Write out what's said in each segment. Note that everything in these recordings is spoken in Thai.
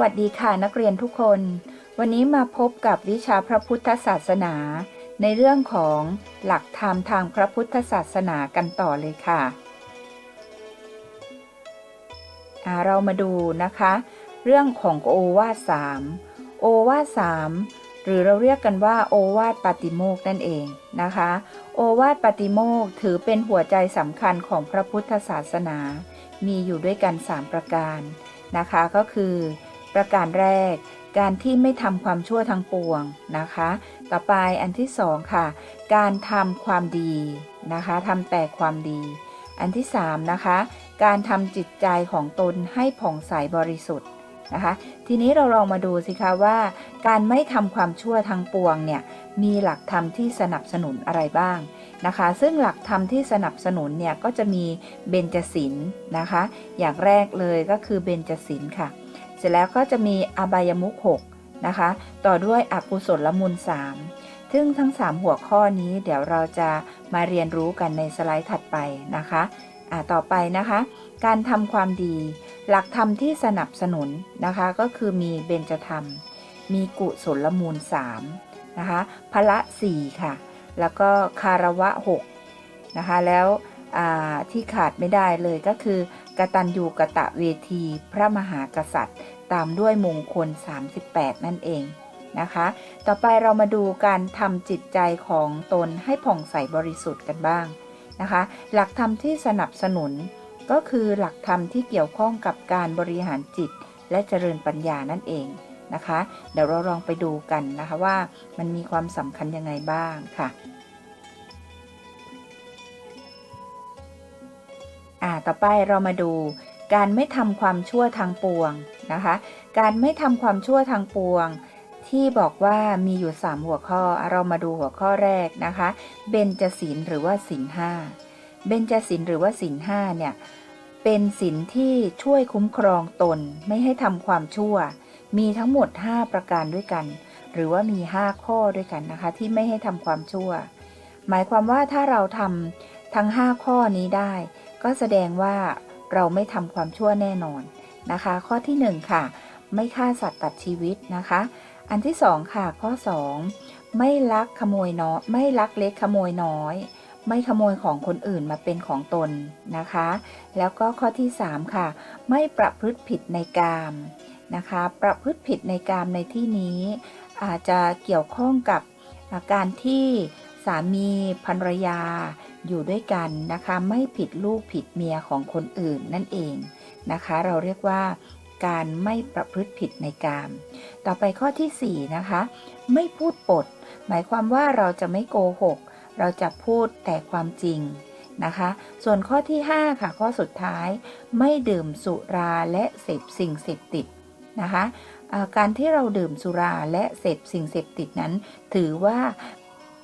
วัสดีค่ะนักเรียนทุกคน วันนี้มาพบกับวิชาพระพุทธศาสนา ในเรื่องของหลักธรรมทางพระพุทธศาสนากันต่อเลยค่ะเรามาดูนะคะ เรื่องของโอวาทสามโอวาทสามหรือเราเรียกกันว่าโอวาทปาติโมกนั่นเองนะคะ โอวาทปาติโมกถือเป็นหัวใจสำคัญของพระพุทธศาสนา มีอยู่ด้วยกัน 3 ประการนะคะก็คือ ประการแรก การที่ไม่ทำความชั่วทั้งปวงนะคะ ต่อไปอันที่สองค่ะ การทำความดีนะคะทำแต่ความดี อันที่สามนะคะ การทำจิตใจของตนให้ผ่องใสบริสุทธิ์นะคะ ทีนี้เราลองมาดูสิคะว่า การไม่ทำความชั่วทั้งปวงเนี่ยมีหลักธรรมที่สนับสนุนอะไรบ้างนะคะ ซึ่งหลักธรรมที่สนับสนุนเนี่ยก็จะมีเบญจศีลนะคะ อย่างแรกเลยก็คือเบญจศีลค่ะ ร็จแล้วก็จะมีอบายมุขหกนะคะ ต่อด้วยอกุศลมูล 3 ซึ่งทั้ง 3 หัวข้อนี้เดี๋ยวเราจะมาเรียนรู้กันในสไลด์ถัดไปนะคะอ่าต่อไปนะคะ การทำความดี หลักธรรมที่สนับสนุนนะคะ ก็คือมีเบญจธรรม มีกุศลมูล 3 นะคะพละ 4 ค่ะ แล้วก็คารวะ 6 นะคะแล้ว ที่ขาดไม่ได้เลยก็คือกตัญญูกะตะเวที พระมหากษัตริย์ ตามด้วยมงคล 38 นั่นเองนะคะ ต่อไปเรามาดูการทำจิตใจของตนให้ผ่องใสบริสุทธิ์กันบ้างนะคะ หลักธรรมที่สนับสนุนก็คือหลักธรรมที่เกี่ยวข้องกับการบริหารจิต และเจริญปัญญานั่นเองนะคะ เดี๋ยวเราลองไปดูกันนะคะว่ามันมีความสำคัญยังไงบ้างค่ะ อ่าต่อไปเรามาดู การไม่ทำความชั่วทางปวงนะคะ การไม่ทำความชั่วทางปวง ที่บอกว่ามีอยู่ 3 หัวข้อ เรามาดูหัวข้อแรกนะคะ เบญจศีลหรือว่าศีลห้าเบญจศีลหรือว่าศีลห้าเนี่ยเป็นศีลที่ช่วยคุ้มครองตนไม่ให้ทำความชั่ว มีทั้งหมด 5 ประการด้วยกัน หรือว่ามี 5 ข้อด้วยกันนะคะ ที่ไม่ให้ทำความชั่ว หมายความว่าถ้าเราทำทั้ง 5 ข้อนี้ได้ ก็แสดงว่าเราไม่ทำความชั่วแน่นอนนะคะ ข้อที่ 1 ค่ะ ไม่ฆ่าสัตว์ตัดชีวิตนะคะ อันที่ 2 ค่ะ ข้อ 2 ไม่ลักขโมยน้อยไม่ลักเล็กขโมยน้อย ไม่ขโมยของคนอื่นมาเป็นของตนนะคะ แล้วก็ข้อที่ 3 ค่ะ ไม่ประพฤติผิดในกามนะคะ ประพฤติผิดในกามในที่นี้ อาจจะเกี่ยวข้องกับการที่สามีภรรยา อยู่ด้วยกันนะคะไม่ผิดลูกผิดเมียของคนอื่นนั่นเองนะคะ เราเรียกว่าการไม่ประพฤติผิดในกาม ต่อไปข้อที่4นะคะ ไม่พูดปด หมายความว่าเราจะไม่โกหก เราจะพูดแต่ความจริงนะคะ ส่วนข้อที่ 5 ค่ะ ข้อสุดท้าย ไม่ดื่มสุราและเสพสิ่งเสพติดนะคะการที่เราดื่มสุราและเสพสิ่งเสพติดนั้น ถือว่า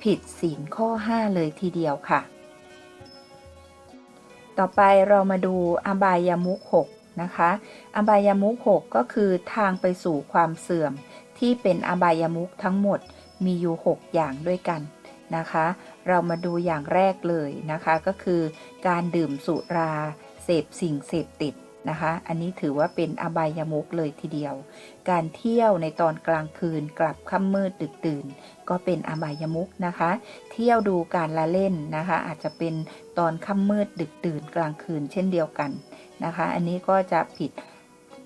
ผิดศีลข้อ 5 เลยทีเดียวค่ะ ต่อไปเรามาดูอบายามุขหกนะคะ อบายามุขหกก็คือทางไปสู่ความเสื่อมที่เป็นอบายามุขทั้งหมดมีอยู่ 6 อย่างด้วยกันนะคะ เรามาดูอย่างแรกเลยนะคะก็คือการดื่มสุรา เสพสิ่งเสพติด นะคะ อันนี้ถือว่าเป็นอบายามุกเลยทีเดียว การเที่ยวในตอนกลางคืนกลับค่ำมืดดึกตื่น ก็เป็นอบายามุกนะคะ เที่ยวดูการละเล่นนะคะ อาจจะเป็นตอนค่ำมืดดึกตื่นกลางคืนเช่นเดียวกันนะคะ อันนี้ก็จะผิด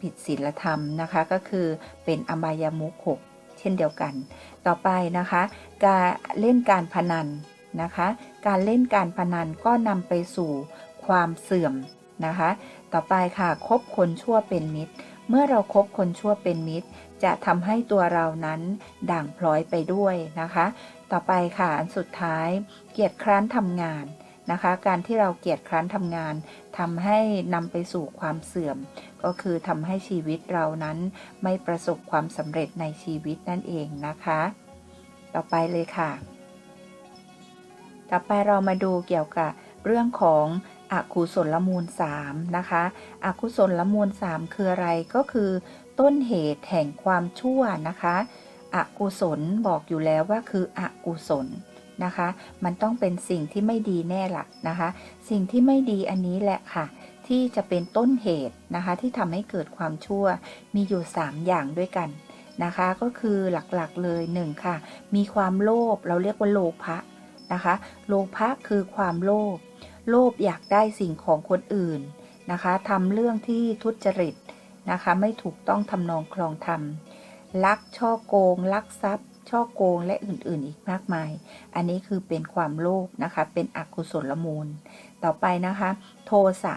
ผิดศีลธรรมนะคะ ก็คือเป็นอบายามุกหกเช่นเดียวกัน ต่อไปนะคะ การเล่นการพนันนะคะ การเล่นการพนันก็นำไปสู่ความเสื่อมนะคะ ต่อไปค่ะ คบคนชั่วเป็นมิตร เมื่อเราครบคนชั่วเป็นมิตร จะทำให้ตัวเรานั้นด่างพลอยไปด้วยนะคะ ต่อไปค่ะอันสุดท้าย เกียรติคร้านทำงานนะคะ การที่เราเกียรติคร้านทำงานทำให้นำไปสู่ความเสื่อม ก็คือทำให้ชีวิตเรานั้นไม่ประสบความสำเร็จในชีวิตนั่นเองนะคะ ต่อไปเลยค่ะ ต่อไปเรามาดูเกี่ยวกับเรื่องของ อกุศลมูล3นะคะ อกุศลมูล 3 คืออะไรก็คือต้นเหตุแห่งความชั่วนะคะอกุศลบอกอยู่แล้วว่าคืออกุศลนะคะ มันต้องเป็นสิ่งที่ไม่ดีแน่ละนะคะ สิ่งที่ไม่ดีอันนี้แหละค่ะ ที่จะเป็นต้นเหตุนะคะ ที่ทำให้เกิดความชั่วมีอยู่ 3 อย่างด้วยกันนะคะ ก็คือหลักๆเลย1ค่ะ มีความโลภเราเรียกว่าโลภะนะคะ โลภะคือความโลภ โลภอยากได้สิ่งของคนอื่นนะคะทำเรื่องที่ทุจริตนะคะ ไม่ถูกต้องทำนองคลองธรรมลักช่อโกง ลักทรัพย์ ช่อโกงและอื่นๆ อีกมากมาย อันนี้คือเป็นความโลภนะคะ เป็นอกุศลมูล ต่อไปนะคะ โทสะ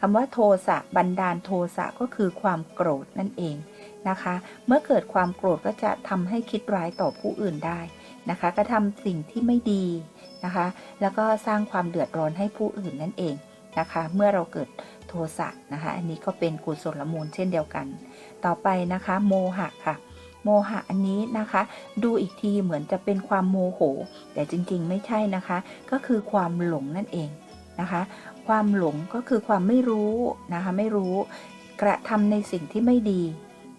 คำว่าโทสะบันดาลโทสะก็คือความโกรธนั่นเองนะคะ เมื่อเกิดความโกรธก็จะทำให้คิดร้ายต่อผู้อื่นได้ นะคะก็ทำสิ่งที่ไม่ดีนะคะ แล้วก็สร้างความเดือดร้อนให้ผู้อื่นนั่นเองนะคะ เมื่อเราเกิดโทสะนะคะ อันนี้ก็เป็นกุศลมูลเช่นเดียวกัน ต่อไปนะคะโมหะค่ะ โมหะอันนี้นะคะ ดูอีกทีเหมือนจะเป็นความโมโห แต่จริงๆไม่ใช่นะคะ ก็คือความหลงนั่นเองนะคะ ความหลงก็คือความไม่รู้นะคะ ไม่รู้กระทำในสิ่งที่ไม่ดี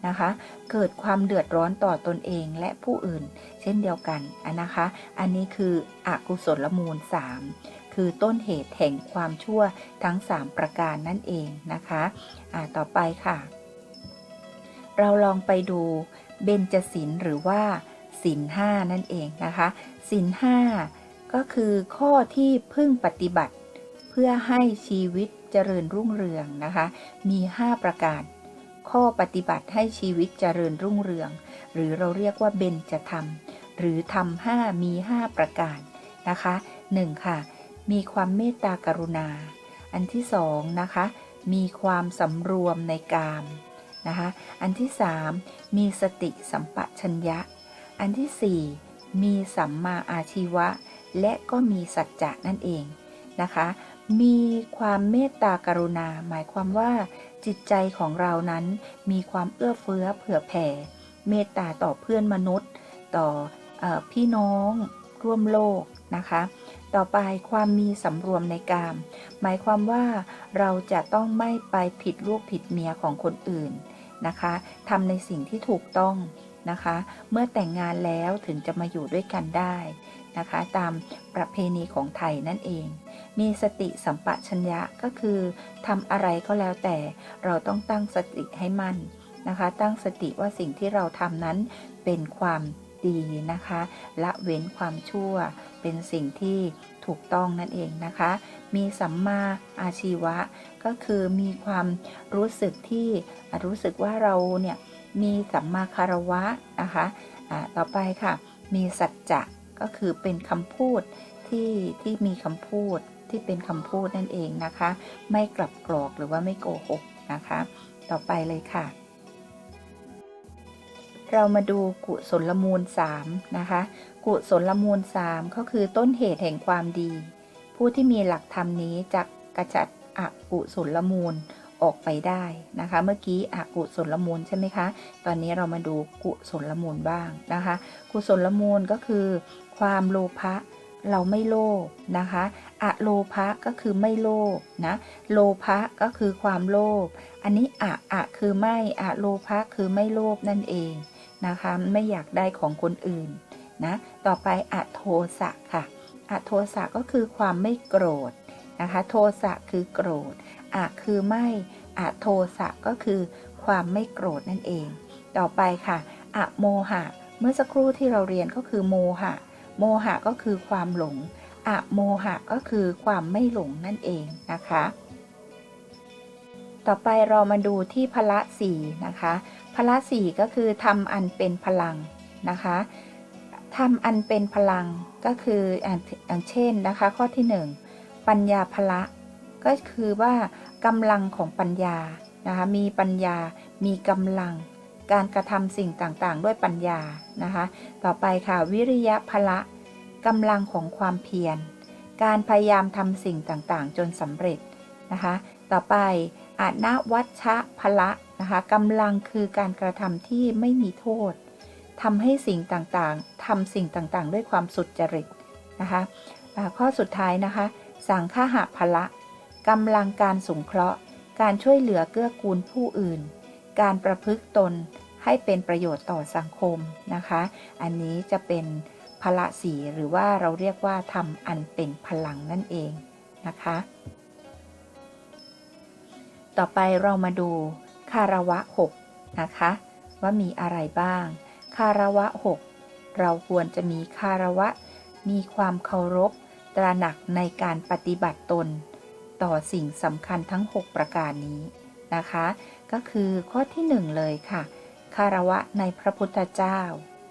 นะคะ เกิดความเดือดร้อนต่อตนเองและผู้อื่น เช่นเดียวกันนนะคะ อันนี้คืออกุศลมูล 3 คือต้นเหตุแห่งความชั่วทั้ง 3 ประการนั่นเองนะคะอ่าต่อไปค่ะ เราลองไปดูเบญจศีลหรือว่าศีลห้านั่นเองนะคะศีลห้าก็คือข้อที่พึ่งปฏิบัติ เพื่อให้ชีวิตเจริญรุ่งเรืองนะคะ มี 5 ประการ ข้อปฏิบัติให้ชีวิตเจริญรุ่งเรือง หรือเราเรียกว่าเบญจธรรม หรือธรรมห้ามี 5 ประการนะคะ 1. ค่ะ มีความเมตตากรุณา อันที่สองนะคะ มีความสำรวมในกามนะคะอันที่สามมีสติสัมปชัญญะ อันที่สี่มีสัมมาอาชีวะ และก็มีสัจจะนั่นเองนะคะ มีความเมตตากรุณา หมายความว่า จิตใจของเรานั้นมีความเอื้อเฟื้อเผื่อแผ่ เมตตาต่อเพื่อนมนุษย์ ต่อออพี่น้อง ร่วมโลกนะคะ ต่อไปความมีสำรวมในกาม หมายความว่าเราจะต้องไม่ไปผิดลูกผิดเมียของคนอื่นนะคะทำในสิ่งที่ถูกต้องนะคะ เมื่อแต่งงานแล้วถึงจะมาอยู่ด้วยกันได้ นะคะ ตามประเพณีของไทยนั่นเอง มีสติสัมปชัญญะก็คือทำอะไรก็แล้วแต่เราต้องตั้งสติให้มั่นนะคะ ตั้งสติว่าสิ่งที่เราทำนั้นเป็นความดีนะคะ ละเว้นความชั่วเป็นสิ่งที่ถูกต้องนั่นเองนะคะ มีสัมมาอาชีวะ ก็คือมีความรู้สึกที่รู้สึกว่าเราเนี่ยมีสัมมาคารวะนะคะะต่อไปค่ะ มีสัจจะ ก็คือเป็นคำพูดที่ที่มีคำพูดที่เป็นคำพูดนั่นเองนะคะ ไม่กลับกรอกหรือว่าไม่โกหกนะคะ ต่อไปเลยค่ะ เรามาดูกุศลมูล3นะคะ กุศลมูล 3 ก็คือต้นเหตุแห่งความดี ผู้ที่มีหลักธรรมนี้จะกระจัดอกุศลมูล ออกไปได้นะคะ เมื่อกี้อกุศลมูลใช่ไหมคะ ตอนนี้เรามาดูกุศลมูลบ้างนะคะ กุศลมูลก็คือ ความโลภะเราไม่โลภนะคะอะโลภะก็คือไม่โลภนะ โลภะก็คือความโลภ อันนี้อะอะคือไม่อะโลภะคือไม่โลภนั่นเองนะคะ ไม่อยากได้ของคนอื่นนะ ต่อไปอะโทสะค่ะอะโทสะก็คือความไม่โกรธนะคะ โทสะคือโกรธ อะคือไม่อะโทสะก็คือความไม่โกรธนั่นเอง ต่อไปค่ะอะโมหะ เมื่อสักครู่ที่เราเรียนก็คือโมหะ โมหะก็คือความหลงอะโมหะก็คือความไม่หลงนั่นเองนะคะ ต่อไปเรามาดูที่พละสี่นะคะพละสี่ก็คือทำอันเป็นพลังนะคะทำอันเป็นพลังก็คืออย่างเช่นนะคะ ข้อที่หนึ่งปัญญาพละ ก็คือว่ากำลังของปัญญานะคะมีปัญญามีกำลังการกระทำสิ่งต่างๆ ด้วยปัญญานะคะต่อไปค่ะวิริยะพละกำลังของความเพียร การพยายามทำสิ่งต่างๆ จนสำเร็จนะคะต่อไปอาณวัชะพละนะคะกำลังคือการกระทำที่ไม่มีโทษทำให้สิ่งต่างๆทำสิ่งต่างๆ ด้วยความสุดจริตนะคะข้อสุดท้ายนะคะสังฆหะพละ กำลังการสงเคราะห์ การช่วยเหลือเกื้อกูลผู้อื่น การประพฤติตนให้เป็นประโยชน์ต่อสังคมนะคะ อันนี้จะเป็นพละสีหรือว่าเราเรียกว่าทำอันเป็นพลังนั่นเองนะคะ ต่อไปเรามาดูคารวะหกนะคะว่ามีอะไรบ้าง คารวะหกเราควรจะมีคารวะ มีความเคารพ ตระหนักในการปฏิบัติตน ต่อสิ่งสำคัญทั้ง 6 ประการนี้นะคะ ก็คือข้อที่หนึ่งเลยค่ะ คารวะในพระพุทธเจ้า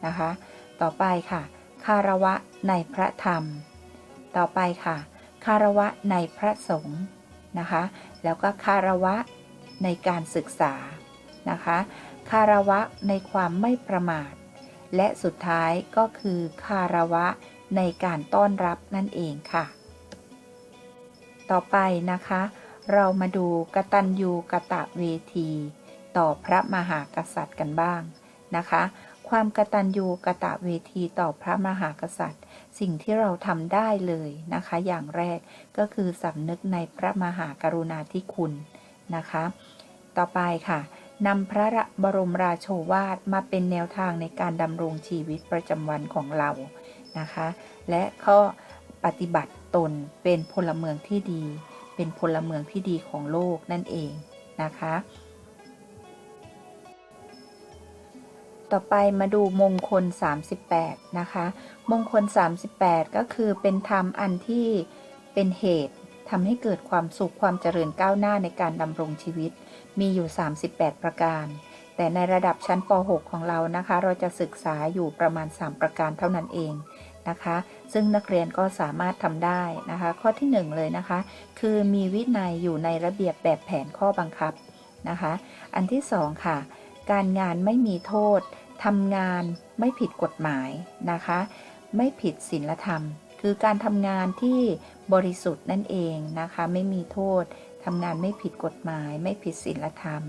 นะคะ ต่อไปค่ะ คารวะในพระธรรม ต่อไปค่ะ คารวะในพระสงฆ์นะคะ แล้วก็คารวะในการศึกษานะคะ คารวะในความไม่ประมาท และสุดท้ายก็คือคารวะในการต้อนรับนั่นเองค่ะ ต่อไปนะคะ เรามาดูกตัญญูกะตะเวที ต่อพระมหากษัตริย์กันบ้างนะคะ ความกตัญญูกะตะเวทีต่อพระมหากษัตริย์ สิ่งที่เราทำได้เลยนะคะ อย่างแรกก็คือสำนึกในพระมหากรุณาธิคุณนะคะ ต่อไปค่ะนำพระบรมราโชวาทมาเป็นแนวทางในการดำรงชีวิตประจำวันของเรานะคะ และข้อปฏิบัติ ตนเป็นพลเมืองที่ดี เป็นพลเมืองที่ดีของโลกนั่นเองนะคะ ต่อไปมาดูมงคล 38 นะคะ มงคล 38 ก็คือเป็นธรรมอันที่เป็นเหตุทำให้เกิดความสุขความเจริญก้าวหน้าในการดำรงชีวิต มีอยู่ 38 ประการ แต่ในระดับชั้นป .6 ของเรานะคะ เราจะศึกษาอยู่ประมาณ 3 ประการเท่านั้นเอง นะคะ ซึ่งนักเรียนก็สามารถทำได้นะคะ ข้อที่ 1 เลยนะคะ คือมีวินัยอยู่ในระเบียบแบบแผนข้อบังคับนะคะ อันที่ 2 ค่ะ การงานไม่มีโทษทำงานไม่ผิดกฎหมายนะคะ ไม่ผิดศีลธรรม คือการทำงานที่บริสุทธิ์นั่นเองนะคะ ไม่มีโทษทำงานไม่ผิดกฎหมาย ไม่ผิดศีลธรรม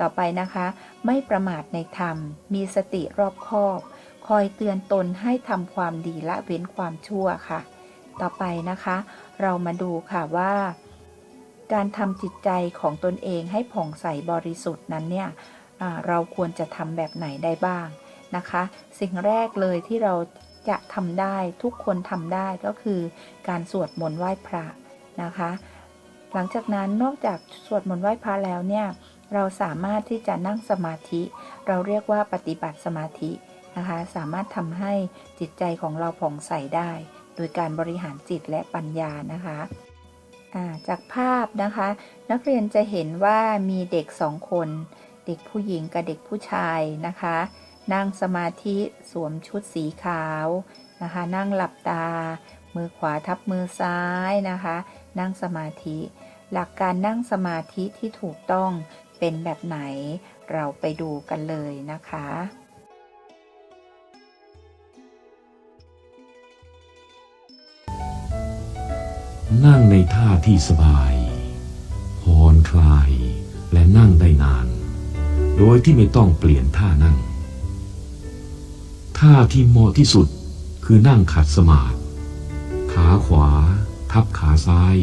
ต่อไปนะคะ ไม่ประมาทในธรรม มีสติรอบคอบ คอยเตือนตนให้ทำความดีละเว้นความชั่วค่ะ ต่อไปนะคะ เรามาดูค่ะว่า การทำจิตใจของตนเองให้ผ่องใสบริสุทธิ์นั้นเนี่ยเราควรจะทำแบบไหนได้บ้างนะคะ สิ่งแรกเลยที่เราจะทำได้ทุกคนทำได้ก็คือ การสวดมนต์ไหว้พระนะคะ หลังจากนั้นนอกจากสวดมนต์ไหว้พระแล้วเนี่ยเราสามารถที่จะนั่งสมาธิ เราเรียกว่าปฏิบัติสมาธิ นะคะ สามารถทำให้จิตใจของเราผ่องใสได้ โดยการบริหารจิตและปัญญานะคะาจากภาพนะคะ นักเรียนจะเห็นว่ามีเด็กสองคน เด็กผู้หญิงกับเด็กผู้ชายนะคะ นั่งสมาธิสวมชุดสีขาวนะคะ นั่งหลับตา มือขวาทับมือซ้ายนะคะ นั่งสมาธิ หลักการนั่งสมาธิที่ถูกต้องเป็นแบบไหน เราไปดูกันเลยนะคะ นั่งในท่าที่สบายผ่อนคลายและนั่งได้นาน โดยที่ไม่ต้องเปลี่ยนท่านั่ง ท่าที่เหมาะที่สุดคือนั่งขัดสมาธิขาขวา ทับขาซ้าย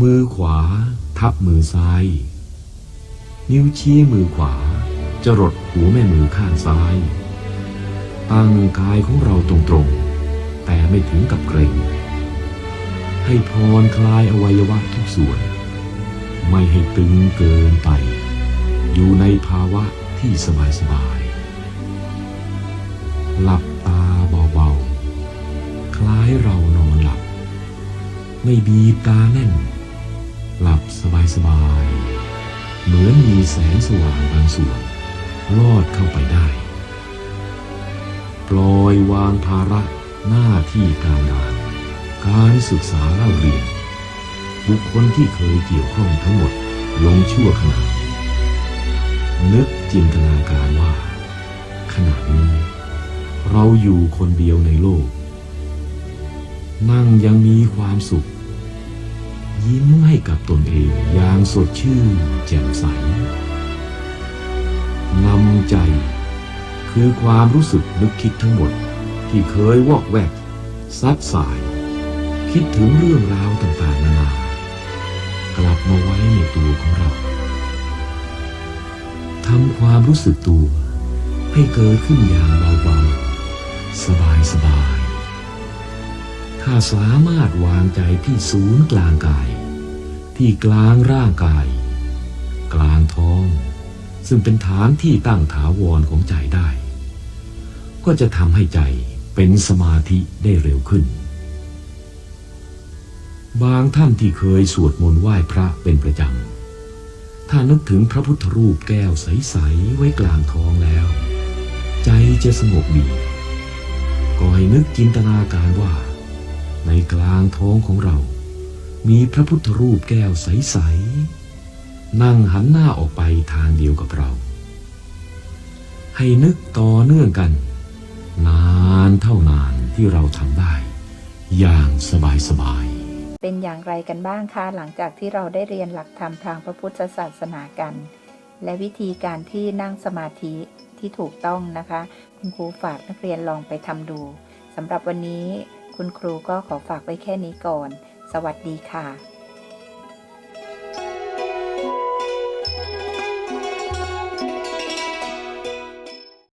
มือขวา ทับมือซ้าย นิ้วชี้มือขวาจะรดหัวแม่มือข้างซ้าย ตั้งกายของเราตรงๆ แต่ไม่ถึงกับเกร็ง ให้พรคลายอวัยวะทุกส่วน ไม่ให้ตึงเกินไป อยู่ในภาวะที่สบายสบายๆหลับตาเบาๆ คล้ายเรานอนหลับ ไม่บีบตาแน่น หลับสบายสบายๆ เหมือนมีแสงสว่างบางส่วน ลอดเข้าไปได้ ปล่อยวางภาระหน้าที่การงาน การศึกษาเล่าเรียน บุคคลที่เคยเกี่ยวข้องทั้งหมดลงชั่วขณะนึกจินตนาการว่า ขณะนี้ เราอยู่คนเดียวในโลก นั่งยังมีความสุข ยิ้มให้กับตนเองอย่างสดชื่นแจ่มใสนำใจ คือความรู้สึกนึกคิดทั้งหมด ที่เคยวอกแวกซัดสาย คิดถึงเรื่องราวต่างๆนานากลับมาไว้ในตัวของเราทำความรู้สึกตัว ให้เกิดขึ้นอย่างเบาๆสบายๆถ้าสามารถวางใจที่ศูนย์กลางกาย ที่กลางร่างกาย กลางท้อง ซึ่งเป็นฐานที่ตั้งถาวรของใจได้ ก็จะทำให้ใจเป็นสมาธิได้เร็วขึ้น บางท่านที่เคยสวดมนต์ไหว้พระเป็นประจำ ถ้านึกถึงพระพุทธรูปแก้วใส ๆ ไว้กลางท้องแล้ว ใจจะสงบดี ก็ให้นึกจินตนาการว่า ในกลางท้องของเรา มีพระพุทธรูปแก้วใส ๆ นั่งหันหน้าออกไปทางเดียวกับเรา ให้นึกต่อเนื่องกัน นานเท่านานที่เราทำได้ อย่างสบายๆ เป็นอย่างไรกันบ้างคะหลังจากที่เราได้เรียนหลักธรรมทางพระพุทธศาสนากัน และวิธีการที่นั่งสมาธิที่ถูกต้องนะคะ คุณครูฝากนักเรียนลองไปทำดูสำหรับวันนี้คุณครูก็ขอฝากไว้แค่นี้ก่อน สวัสดีค่ะ